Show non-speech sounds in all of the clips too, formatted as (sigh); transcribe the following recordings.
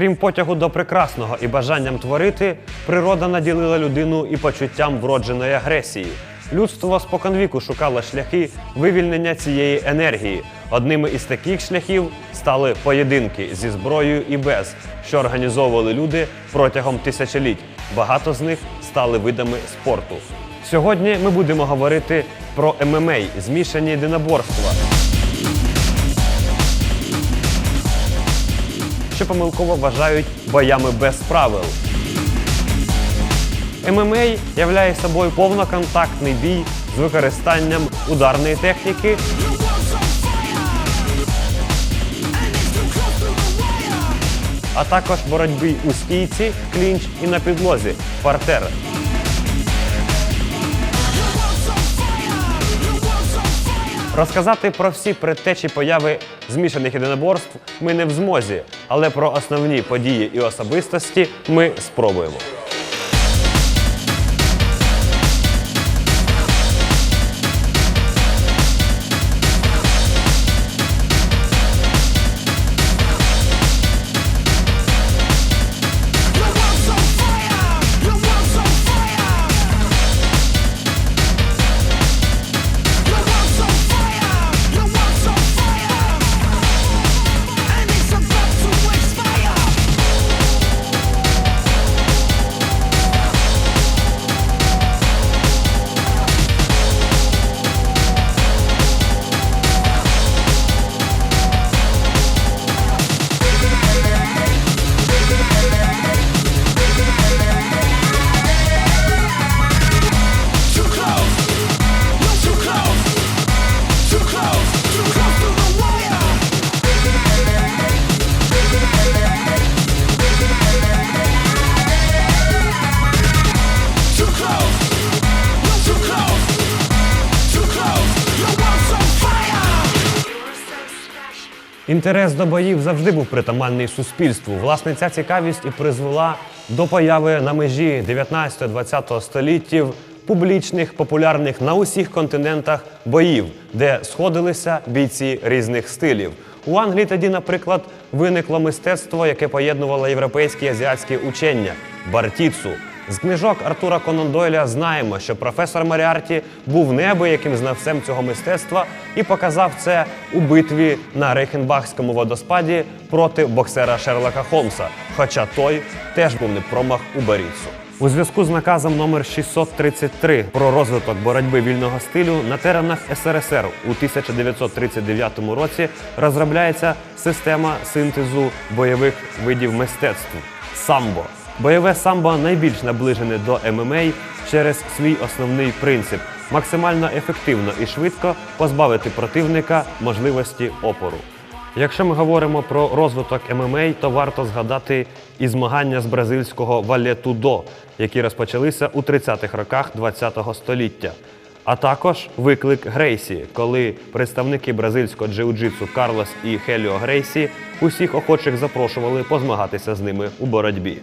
Крім потягу до прекрасного і бажанням творити, природа наділила людину і почуттям вродженої агресії. Людство споконвіку шукало шляхи вивільнення цієї енергії. Одними із таких шляхів стали поєдинки зі зброєю і без, що організовували люди протягом тисячоліть. Багато з них стали видами спорту. Сьогодні ми будемо говорити про ММА – змішані єдиноборства. Що помилково вважають боями без правил. ММА являє собою повноконтактний бій з використанням ударної техніки, а також боротьби у стійці, клінч і на підлозі партер. Розказати про всі предтечі появи змішаних єдиноборств ми не в змозі, але про основні події і особистості ми спробуємо. Інтерес до боїв завжди був притаманний суспільству. Власне, ця цікавість і призвела до появи на межі 19-20 століттів публічних, популярних на усіх континентах боїв, де сходилися бійці різних стилів. У Англії тоді, наприклад, виникло мистецтво, яке поєднувало європейські і азіатські учення бартіцу. З книжок Артура Конан Дойля знаємо, що професор Маріарті був неабияким знавцем цього мистецтва і показав це у битві на Рейхенбахському водоспаді проти боксера Шерлока Холмса. Хоча той теж був не промах у баріцу. У зв'язку з наказом номер 633 про розвиток боротьби вільного стилю на теренах СРСР у 1939 році розробляється система синтезу бойових видів мистецтв самбо. Бойове самбо найбільш наближене до ММА через свій основний принцип максимально ефективно і швидко позбавити противника можливості опору. Якщо ми говоримо про розвиток ММА, то варто згадати і змагання з бразильського валетудо, які розпочалися у 30-х роках ХХ століття. А також виклик Грейсі, коли представники бразильського джиу-джитсу Карлос і Хеліо Грейсі усіх охочих запрошували позмагатися з ними у боротьбі.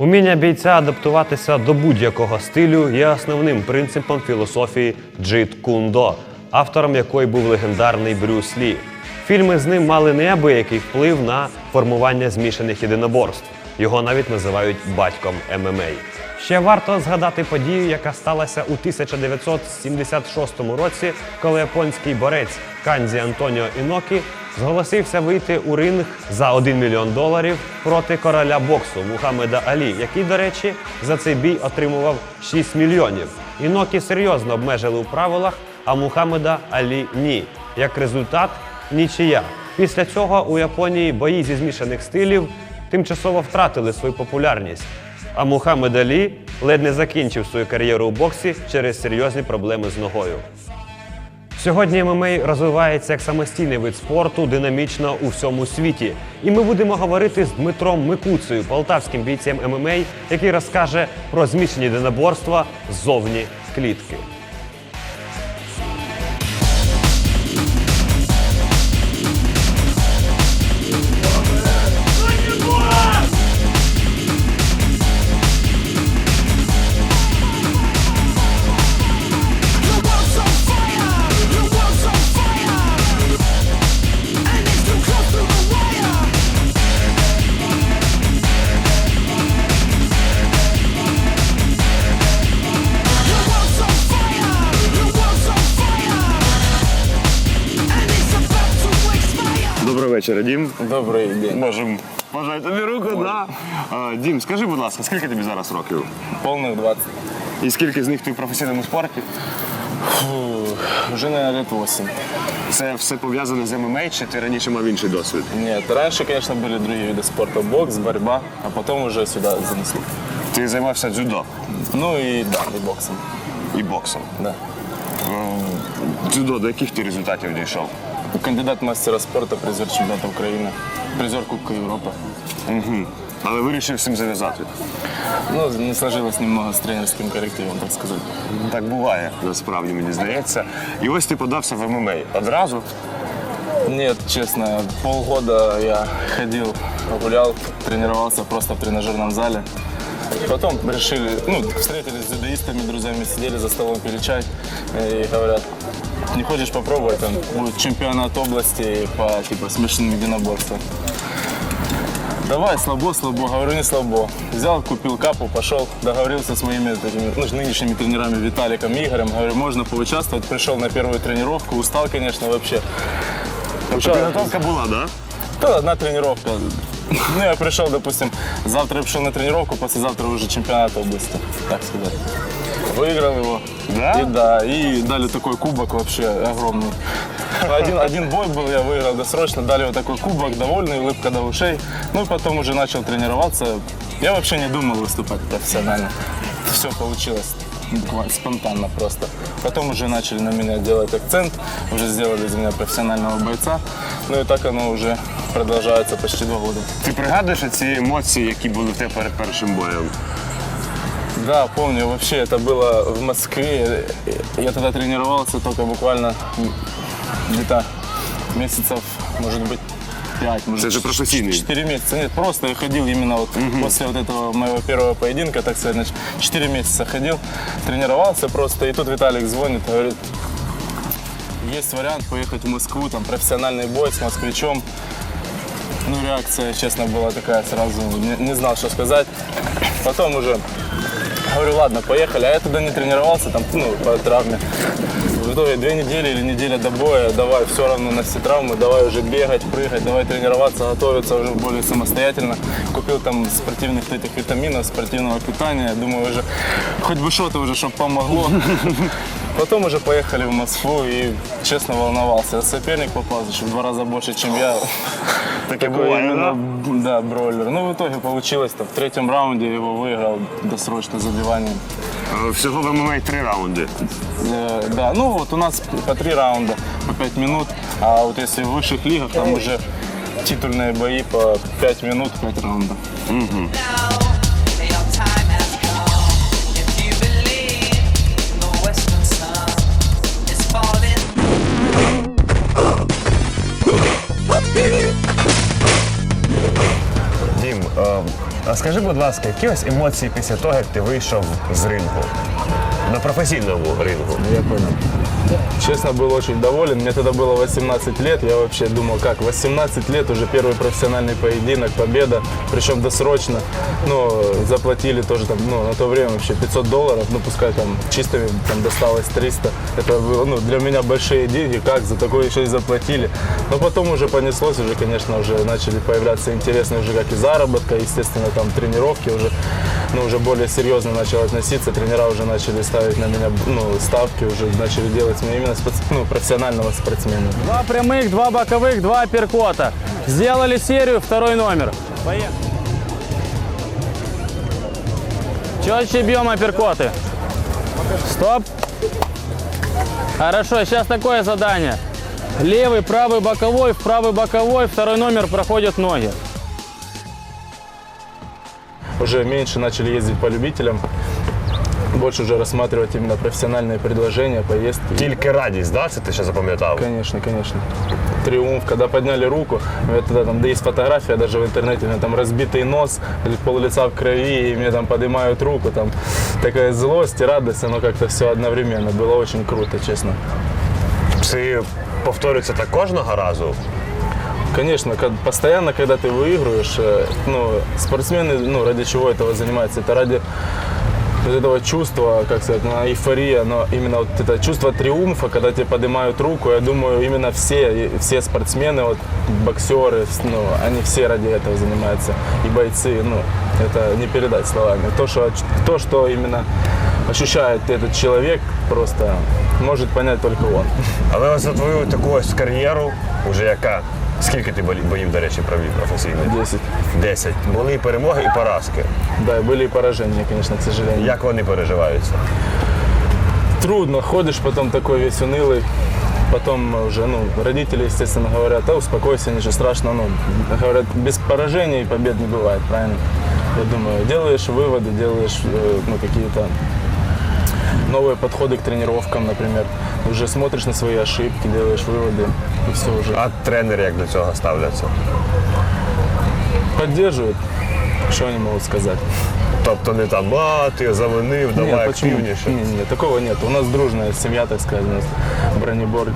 Уміння бійця адаптуватися до будь-якого стилю є основним принципом філософії Джит Кундо, автором якої був легендарний Брюс Лі. Фільми з ним мали неабиякий вплив на формування змішаних єдиноборств. Його навіть називають батьком ММА. Ще варто згадати подію, яка сталася у 1976 році, коли японський борець Канзі Антоніо Інокі зголосився вийти у ринг за 1 мільйон доларів проти короля боксу Мухаммеда Алі, який, до речі, за цей бій отримував 6 мільйонів. Інокі серйозно обмежили у правилах, а Мухаммеда Алі ні. Як результат нічия. Після цього у Японії бої зі змішаних стилів тимчасово втратили свою популярність. А Мухаммед Алі ледь не закінчив свою кар'єру у боксі через серйозні проблеми з ногою. Сьогодні ММА розвивається як самостійний вид спорту динамічно у всьому світі. І ми будемо говорити з Дмитром Микуцею, полтавським бійцем ММА, який розкаже про змішані диноборства ззовні клітки. вечора, Дім. Добрий день. Можемо пожати тобі руку, да. А, Дім, скажи, будь ласка, скільки тобі зараз років? Полных 20. І скільки з них ти в професійному спорті? Фу, уже, наверное, лет 8. Це все пов'язане з ММА, чи ти раніше мав інший досвід? Нет, раньше, конечно, были другие виды спорта. Бокс, борьба, а потом уже сюда занесли. Ти займався дзюдо Ну и да, и боксом. і боксом. Да. Дзюдо, до яких ти результатів дійшов? Кандидат в мастера спорта, призер чемпионата Украины, призер Кубка Европы. Але вирішив всім зав'язати. Ну, не сложилось немного с тренерским коллективом, так сказать. Так буває, насправді, мені здається. І ось ти подався в ММА. Одразу Нет, честно, полгода я ходил, гулял, тренировался просто в тренажерном зале. Потом решили, ну, встретились с дзюдоистами, друзьями, сидели за столом, пили чай и говорят, не хочешь попробовать, там будет чемпионат области по типа смешанным единоборствам. Давай, слабо, слабо, говорю, не слабо. Взял, купил капу, пошел, договорился с моими такими, ну, нынешними тренерами Виталиком и Игорем. Говорю, можно поучаствовать. Пришел на первую тренировку, устал, конечно, вообще. підготовка була, так? Да? Да, одна тренировка. Ну, я пришел, допустим, завтра я пришел на тренировку, послезавтра уже чемпионат области, так сказать. Выиграл его. Да? И да, и дали такой кубок вообще огромный. Один, один бой был, я выиграл досрочно, дали вот такой кубок, довольный, улыбка до ушей. Ну и потом уже начал тренироваться. Я вообще не думал выступать профессионально. Все получилось буквально спонтанно просто. Потом уже начали на меня делать акцент, уже сделали из меня профессионального бойца. Ну и так оно уже продолжается почти два года. Ти пригадуєш ці емоції, які були в тебе перед першим боєм? Да, помню, вообще это было в Москве. Я тогда тренировался только буквально где-то месяцев, может быть, пять, может, Это же профессийный. Четыре месяца. Нет, просто я ходил именно вот после вот этого моего первого поединка, так сказать, значит, четыре месяца ходил, тренировался просто. И тут Виталик звонит, говорит, есть вариант поехать в Москву, там профессиональный бой с москвичом. Ну, реакция, честно, была такая сразу, не, не знал, что сказать. Потом уже говорю, ладно, поехали. А я тогда не тренировался, там, ну, по травме. В итоге две недели или неделя до боя, давай все равно все травмы, давай уже бегать, прыгать, давай тренироваться, готовиться уже более самостоятельно. Купил там спортивных этих витаминов, спортивного питания, думаю, уже хоть бы что-то уже, чтобы помогло. Потом уже поехали в Москву и, честно, волновался. Соперник попался в два раза больше, чем я. Такой именно, да? да, бройлер. Ну, в итоге получилось, там, в третьем раунде его выиграл досрочно забиванием. Е, Всього в ММА три раунди. Э, да, ну вот у нас по три раунда, по пять минут, а вот если в высших лигах, там уже титульные бои по пять минут, пять раундов. now. скажи, будь ласка, які ось емоції після того, як ти вийшов з рингу? На професійному рингу. Я понял. Честно, был очень доволен. Мне тогда было 18 лет. Я вообще думал, как 18 лет уже первый профессиональный поединок, победа, причем досрочно. Ну, заплатили тоже там, ну, на то время вообще 500 долларов, ну, пускай там чистыми там досталось 300. Это было, ну, для меня большие деньги, как за такое еще и заплатили. Но потом уже понеслось, уже, конечно, уже начали появляться интересные уже как и заработка, естественно, там тренировки уже, ну, уже более серьезно начал относиться. Тренера уже начали ставить на меня, ну, ставки, уже начали делать меня именно спорт- ну, профессионального спортсмена. Два прямых, два боковых, два апперкота. Сделали серию, второй номер. Поехали. Четче бьем апперкоты. Стоп. Хорошо, сейчас такое задание. Левый, правый, боковой, в правый боковой, второй номер проходят ноги. Уже меньше начали ездить по любителям, больше уже рассматривать именно профессиональные предложения, поездки. Тільки радість, да? Це ти ще запам'ятав? Конечно, конечно. Триумф, когда подняли руку, у меня тогда там да, есть фотография даже в интернете, у меня там разбитый нос, пол лица в крови, и мне там поднимают руку, там такая злость и радость, оно как-то все одновременно. Было очень круто, честно. Це повторюється так кожного разу. Конечно, ка- постоянно, когда ты выигрываешь, э, ну, спортсмены, ну, ради чего этого занимаются? Это ради вот этого чувства, как сказать, ну, эйфория, но именно вот это чувство триумфа, когда тебе поднимают руку, я думаю, именно все, все спортсмены, вот боксеры, ну, они все ради этого занимаются, и бойцы, ну, это не передать словами. То, что, то, что именно ощущает этот человек, просто может понять только он. Але ось за твою таку ось кар'єру, уже яка. Скільки ти болі- боїв, до речі, провів професійно? 10. Десять. Були і перемоги, і поразки. Да, и были и поражения, конечно, к сожалению. Як вони переживаються? трудно, ходишь потом такой весь унылый, потом уже, ну, родители, естественно, говорят, да успокойся, ничего страшного, ну, говорят, без поражений побед не бывает, правильно? Я думаю, делаешь выводы, делаешь, э, ну, какие-то новые подходы к тренировкам, например, уже смотришь на свои ошибки, делаешь выводы, и все уже. А тренери як до цього ставляться? Поддерживают, что они могут сказать. Тобто не там, а ти завинив, давай активніше. Нет, нет, такого нет. У нас дружная семья, так сказать. У нас бронебор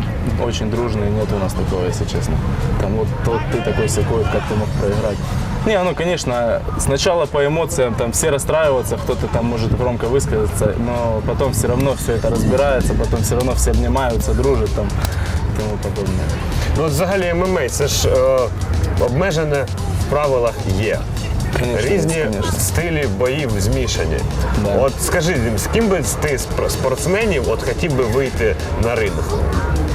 очень дружный, нет у нас такого, если честно. Там вот, вот ты такой секой, как ты мог проиграть. Не, ну, конечно, сначала по эмоциям там все расстраиваются, кто-то там может громко высказаться, но потом все равно все это разбирается, потом все равно все обнимаются, дружат там и тому подобное. Ну, от взагалі ММА, це ж е, обмежене в правилах є. Конечно, Різні конечно. стилі боїв змішані. Да. От скажи, Дім, з ким би ти з спор- спортсменів от хотів би вийти на ринг?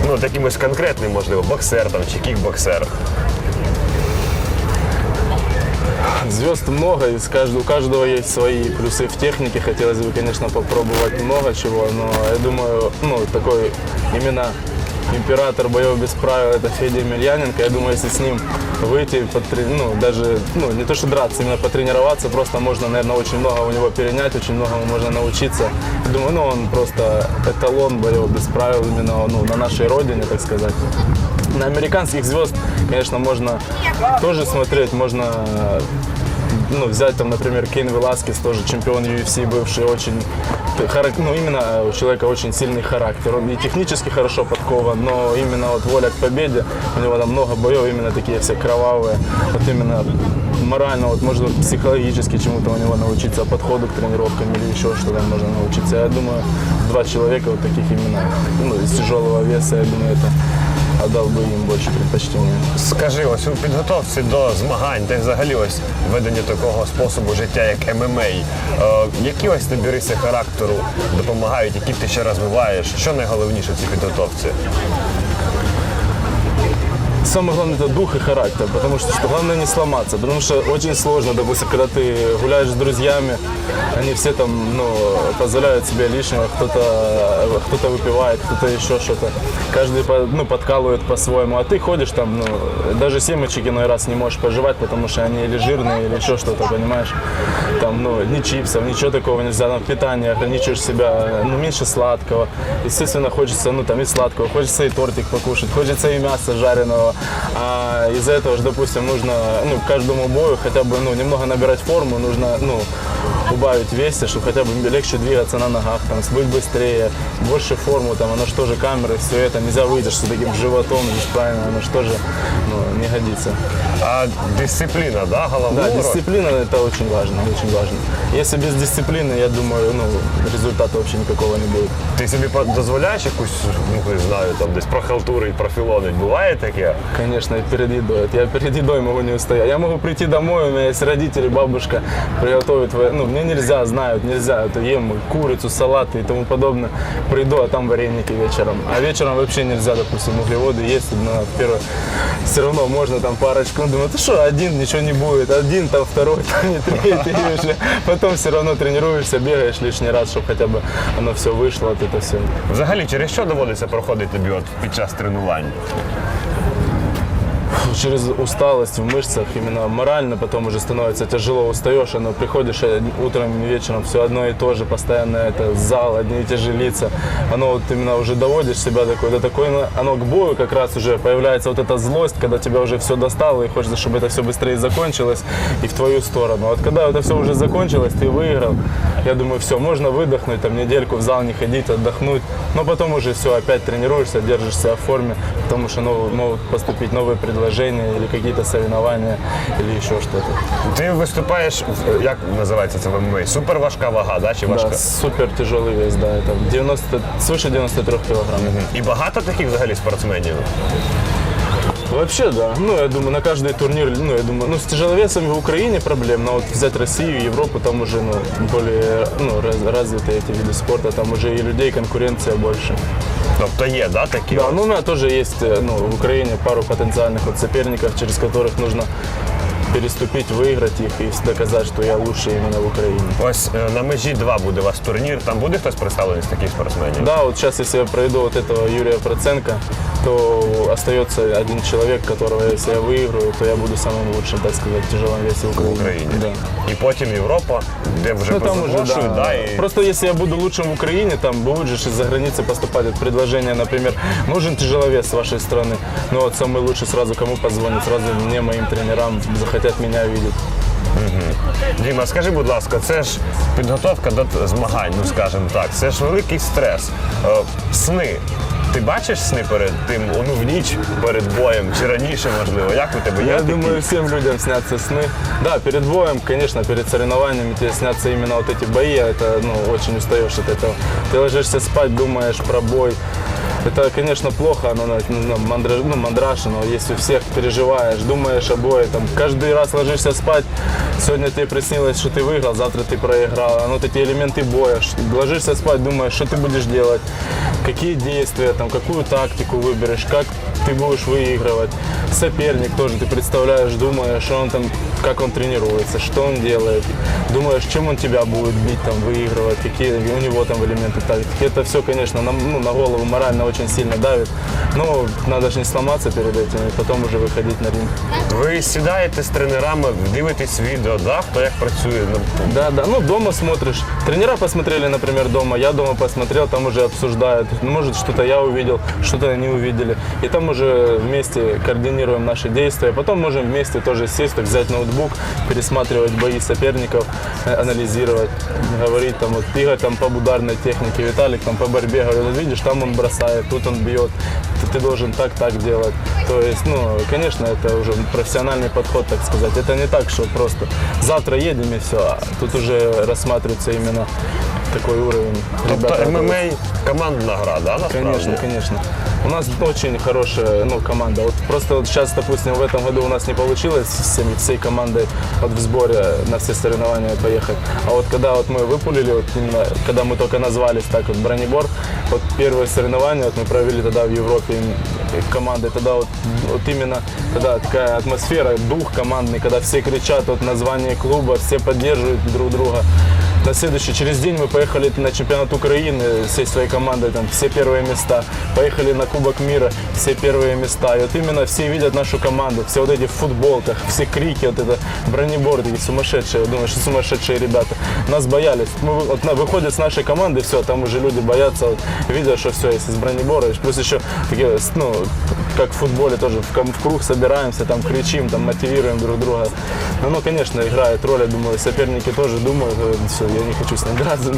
Ну, от якимось конкретним, можливо, боксер там чи кікбоксер. Звезд много, и у каждого есть свои плюсы в технике. Хотелось бы, конечно, попробовать много чего, но я думаю, ну, такой именно император боев без правил это Федя Емельяненко. Я думаю, если с ним выйти, потре- ну, даже, ну, не то что драться, именно потренироваться, просто можно, наверное, очень много у него перенять, очень многому можно научиться. Я думаю, ну, он просто эталон боев без правил именно ну, на нашей родине, так сказать. На американских звезд, конечно, можно тоже смотреть, можно ну, взять там, например, Кейн Веласкес, тоже чемпион UFC, бывший, очень, харак- ну, именно у человека очень сильный характер. Он и технически хорошо подкован, но именно вот воля к победе, у него там много боев, именно такие все кровавые. Вот именно морально, вот можно психологически чему-то у него научиться, подходу к тренировкам или еще что-то можно научиться. Я думаю, два человека вот таких именно, ну, из тяжелого веса, я думаю, это отдал бы им больше предпочтения. Скажи, ось у підготовці до змагань, та й взагалі ось ведення такого способу життя, як ММА, е, які ось тобі риси характеру допомагають, які ти ще розвиваєш? Що найголовніше в цій підготовці? Самое главное это дух и характер, потому что, что главное не сломаться, потому что очень сложно, допустим, когда ты гуляешь с друзьями, они все там, ну, позволяют себе лишнего, кто-то кто выпивает, кто-то еще что-то, каждый, ну, подкалывает по-своему, а ты ходишь там, ну, даже семечек иной раз не можешь пожевать, потому что они или жирные, или еще что-то, понимаешь, там, ну, ни чипсов, ничего такого нельзя, там, питание, ограничиваешь себя, ну, меньше сладкого, естественно, хочется, ну, там, и сладкого, хочется и тортик покушать, хочется и мяса жареного, а из-за этого же, допустим, нужно, ну, к каждому бою хотя бы, ну, немного набирать форму, нужно, ну, убавить весе, чтобы хотя бы легче двигаться на ногах, там, быть быстрее, больше форму, там, оно что же камеры, все это, нельзя выйти с таким животом, здесь правильно, оно что же, ну, не годится. А дисципліна, да, головна Да, роль? дисциплина это очень важно, очень важно. Если без дисциплины, я думаю, ну, результата вообще никакого не будет. Ти собі по- дозволяєш якусь, ну не знаю, там десь прохалтурить, профілонить? Буває таке? Конечно, и перед едой. Вот Я перед едой могу не устоять. Я могу прийти домой, у меня есть родители, бабушка приготовит. во- Ну, мне нельзя, знают, нельзя. Это ем курицу, салаты и тому подобное. Приду, а там вареники вечером. А вечером вообще нельзя, допустим, углеводы есть. Но первое, все равно можно там парочку. Ну, думаю, ты что, один, ничего не будет. Один, там второй, там (laughs) не третий. и уже Потом все равно тренируешься, бегаешь лишний раз, чтобы хотя бы оно все вышло, вот это все. Взагалі, через що доводиться проходити тобі от під час тренувань? Через усталость в мышцах, именно морально потом уже становится тяжело, устаешь, но приходишь утром и вечером все одно и то же, постоянно это зал, одни и те же лица, оно вот именно уже доводишь себя такой, до такой, оно к бою как раз уже появляется вот эта злость, когда тебя уже все достало и хочется, чтобы это все быстрее закончилось и в твою сторону. Вот когда это все уже закончилось, ты выиграл, я думаю, все, можно выдохнуть, там недельку в зал не ходить, отдохнуть, но потом уже все, опять тренируешься, держишься в форме, потому что могут поступить новые предложения, движения или какие-то соревнования или еще что-то. Ти виступаєш, в- як називається це в ММА? Суперважка вага, да? чи важка? Да, супер тяжелый вес, да, это 90, свыше 93 килограмм. І багато таких взагалі спортсменів. Вообще, да. Ну, я думаю, на каждый турнир, ну, я думаю, ну, с тяжеловесами в Украине проблем, но вот взять Россию, Европу, там уже, ну, более, ну, раз- развитые эти виды спорта, там уже и людей конкуренция больше. Тобто є, да, такі? Да, ну, у меня тоже есть, э, ну, в Украине пару потенциальных вот соперников, через которых нужно переступить, выиграть их и доказать, что я лучший именно в Украине. Ось е, на межі 2 буде у вас турнір. Там буде хтось представлений з таких спортсменів? Да, вот сейчас, если я пройду вот этого Юрия Проценко, то остается один человек, которого, если я выиграю, то я буду самым лучшим, так сказать, в тяжелом весе в в Украине. Україні. Да. І потім Європа, де вже Ну, там уже, позапрошують, да. да, і... Просто если я буду лучшим в Украине, там будет же из-за границы поступать вот предложение, например, нужен тяжеловес с вашей страны. Ну вот самый лучший сразу кому позвонит, сразу мне, моим тренерам захотят меня видеть. Діма, скажи, будь ласка, це ж підготовка до змагань, ну скажімо так, це ж великий стрес. Е, сни. Ти бачиш сни перед тим, ну в ніч перед боєм чи раніше, можливо? Як у тебе є? Я такі? думаю, всем людям снятся сны. Да, перед боем, конечно, перед соревнованиями тебе снятся именно вот эти бои, а это, ну, очень устаешь от этого. Ты ложишься спать, думаешь про бой. Это, конечно, плохо, оно ну, ну, мандра- ну, мандраж, но если всех переживаешь, думаешь о бое, там, каждый раз ложишься спать, сегодня тебе приснилось, что ты выиграл, завтра ты проиграл, оно такие элементы боя, ложишься спать, думаешь, что ты будешь делать, какие действия, там, какую тактику выберешь, как ты будешь выигрывать. Соперник тоже ты представляешь, думаешь, что он там, как он тренируется, что он делает. Думаешь, чем он тебя будет бить, там, выигрывать, какие у него там элементы тактики. Это все, конечно, на, ну, на голову морально очень сильно давит. Но надо же не сломаться перед этим и потом уже выходить на ринг. Ви сідаєте з тренерами, дивитесь відео, да, хто як працює. Ну, Да, да. Ну, дома смотришь. Тренера посмотрели, например, дома. Я дома посмотрел, там уже обсуждают. Может, что-то я увидел, что-то они увидели. И там уже вместе координируем наши действия. Потом можем вместе тоже сесть, так взять ноутбук, пересматривать бои соперников, э, анализировать, говорить там вот Игорь там по ударной технике, Виталик там по борьбе, говорю, «Вот видишь, там он бросает, тут он бьет, ты, ты должен так, так делать. То есть, ну, конечно, это уже профессиональный подход, так сказать. Это не так, что просто завтра едем и все. А тут уже рассматривается именно такой уровень. тобто Ребята, ММА командна гра, да, насправді? Конечно, конечно. У нас очень хорошая ну, команда. Вот просто вот сейчас, допустим, в этом году у нас не получилось всем, всей командой вот в сборе на все соревнования поехать. А вот когда вот мы выпулили, вот именно, когда мы только назвались так вот бронебор, вот первые соревнования вот мы провели тогда в Европе м, командой, тогда вот, вот именно тогда такая атмосфера, дух командный, когда все кричат вот название клуба, все поддерживают друг друга. На следующий, через день мы поехали на чемпионат Украины всей своей командой, там все первые места. Поехали на Кубок мира, все первые места. И вот именно все видят нашу команду, все вот эти в футболках, все крики, вот это бронебор, такие сумасшедшие, я думаю, что сумасшедшие ребята. Нас боялись. Мы, вот, на- выходят с нашей команды, все, там уже люди боятся, вот, видят, что все, если с бронебора, плюс еще такие, ну, как в футболе тоже, в, в круг собираемся, там кричим, там мотивируем друг друга. Ну, ну, конечно, играет роль, я думаю, соперники тоже думают, все, я не хочу с ним драться.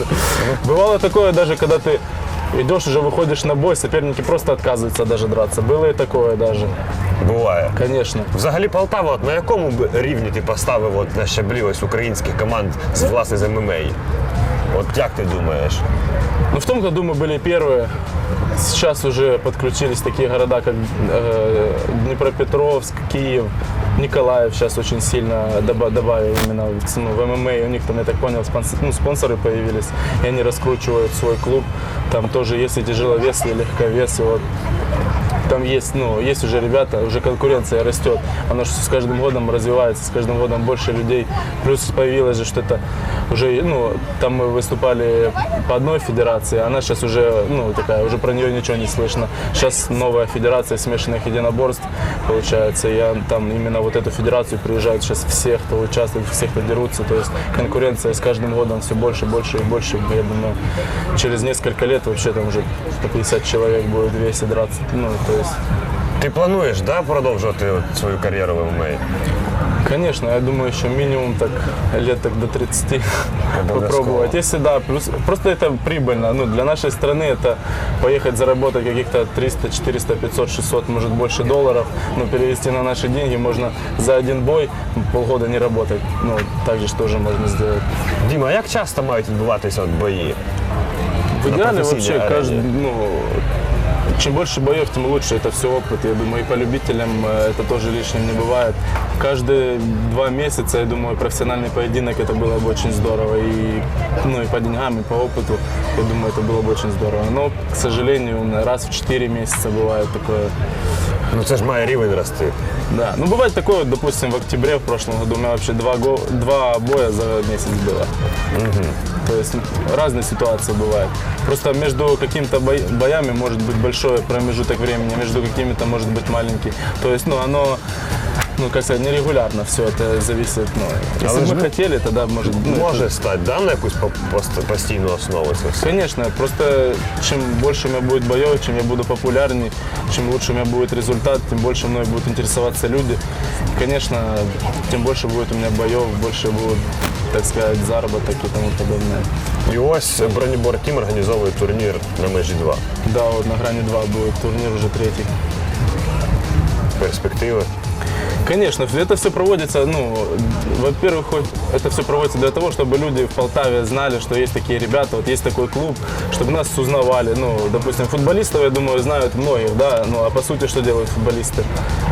Бывало такое даже, когда ты идешь, уже выходишь на бой, соперники просто отказываются даже драться. Было и такое даже, Буває. конечно. Взагалі Полтава, от на якому б рівні ти поставив от на щаблі ось українських команд з власне з ММА? От як ти думаєш? Ну, в том году мы были первые. Сейчас уже подключились такие города, как э, Днепропетровск, Киев, Николаев сейчас очень сильно доба- добавил именно ну, в ММА. У них там, я так понял, спонс- ну, спонсоры появились, и они раскручивают свой клуб. Там тоже есть и тяжеловесы, и легковесы. Вот. Там есть, ну, есть уже ребята, уже конкуренция растет. Она с каждым годом развивается, с каждым годом больше людей. Плюс появилось же что-то уже, ну, там мы выступали по одной федерации, она сейчас уже, ну, такая, уже про нее ничего не слышно. Сейчас новая федерация смешанных единоборств, получается, я там именно вот эту федерацию приезжают сейчас все, кто участвует, все, кто дерутся. То есть конкуренция с каждым годом все больше, больше и больше. Я думаю, через несколько лет вообще там уже по 50 человек будет весе драться. Ну, то есть Ти плануєш да, продовжувати от свою кар'єру в ММА? Конечно, я думаю, еще минимум так лет так до 30 попробовать. Если да, плюс просто это прибыльно. Ну, для нашей страны это поехать заработать каких-то 300, 400, 500, 600, может больше долларов. Ну, перевести на наши деньги можно за один бой полгода не работать. Ну, так же ж тоже можно сделать. Діма, а як часто мають відбуватися от бої? В идеале профессийной вообще арене. каждый, ну, чем больше боев, тем лучше. Это все опыт. Я думаю, и по любителям э, это тоже лишним не бывает. Каждые два месяца, я думаю, профессиональный поединок это было бы очень здорово. И, ну, и по деньгам, и по опыту, я думаю, это было бы очень здорово. Но, к сожалению, раз в 4 месяца бывает такое. Ну це ж має рівень рости. Да. Ну, бывает такое, допустим, в октябре в прошлом году у меня вообще два, го- два боя за месяц было. То есть разные ситуации бывают. Просто между какими-то бой- боями может быть большой промежуток времени, между какими-то может быть маленький. То есть, ну, оно, ну, как сказать, нерегулярно все это зависит. Ну, если Але ж бы ми- хотели, тогда может... Ну, Може стати да, на якусь по- пост- постійну основу це все. Конечно, просто чем больше у меня будет боев, чем я буду популярней, чем лучше у меня будет результат, тем больше мной будут интересоваться люди. Конечно, тем больше будет у меня боев, больше будет, так сказать, заработок и тому подобное. І ось бронебор Тім організовує турнір на межі 2. Да, вот на грани 2 будет турнир уже третий. Перспективи. Конечно, это все проводится, ну, во-первых, это все проводится для того, чтобы люди в Полтаве знали, что есть такие ребята, вот есть такой клуб, чтобы нас узнавали. Ну, допустим, футболистов, я думаю, знают многих, да, ну, а по сути, что делают футболисты?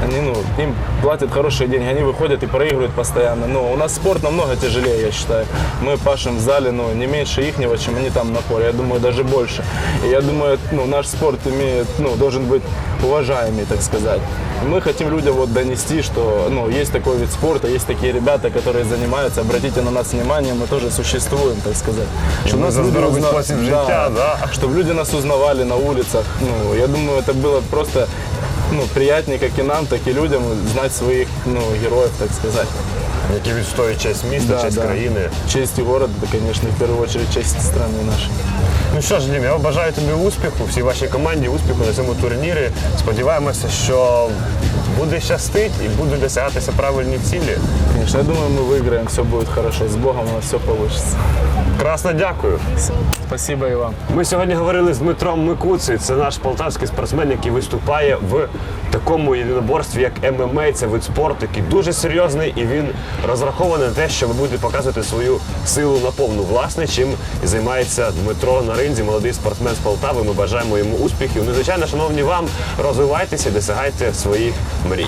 Они, ну, им платят хорошие деньги, они выходят и проигрывают постоянно. Ну, у нас спорт намного тяжелее, я считаю. Мы пашем в зале, ну, не меньше ихнего, чем они там на поле, я думаю, даже больше. И я думаю, ну, наш спорт имеет, ну, должен быть уважаемый, так сказать. Мы хотим людям вот донести, что ну, есть такой вид спорта, есть такие ребята, которые занимаются, обратите на нас внимание, мы тоже существуем, так сказать. Чтобы мы за здоровый узна- способ життя, да. Чтобы люди нас узнавали на улицах. Ну, я думаю, это было просто ну, приятнее как и нам, так и людям знать своих ну, героев, так сказать. Які відстоюють честь міста, честь країни. Честь и города, это, конечно, в первую очередь честь страны нашей. Ну що ж, Дім, я бажаю тобі успіху, всій вашій команді успіху на цьому турнірі. Сподіваємося, що буде щастить і будуть досягатися правильні цілі. Конечно, я думаю, мы выиграем, все будет хорошо. С Богом у нас все получится. Красно дякую. Спасибо и вам. Ми сьогодні говорили з Дмитром Микуцею. Це наш полтавський спортсмен, який виступає в такому єдиноборстві, як ММА. Це вид спорту, який дуже серйозний, і він розрахований на те, що ви будете показувати свою силу на повну. Власне, чим і займається Дмитро на ринзі, молодий спортсмен з Полтави. Ми бажаємо йому успіхів. Ну, звичайно, шановні вам, розвивайтеся і досягайте своїх мрій.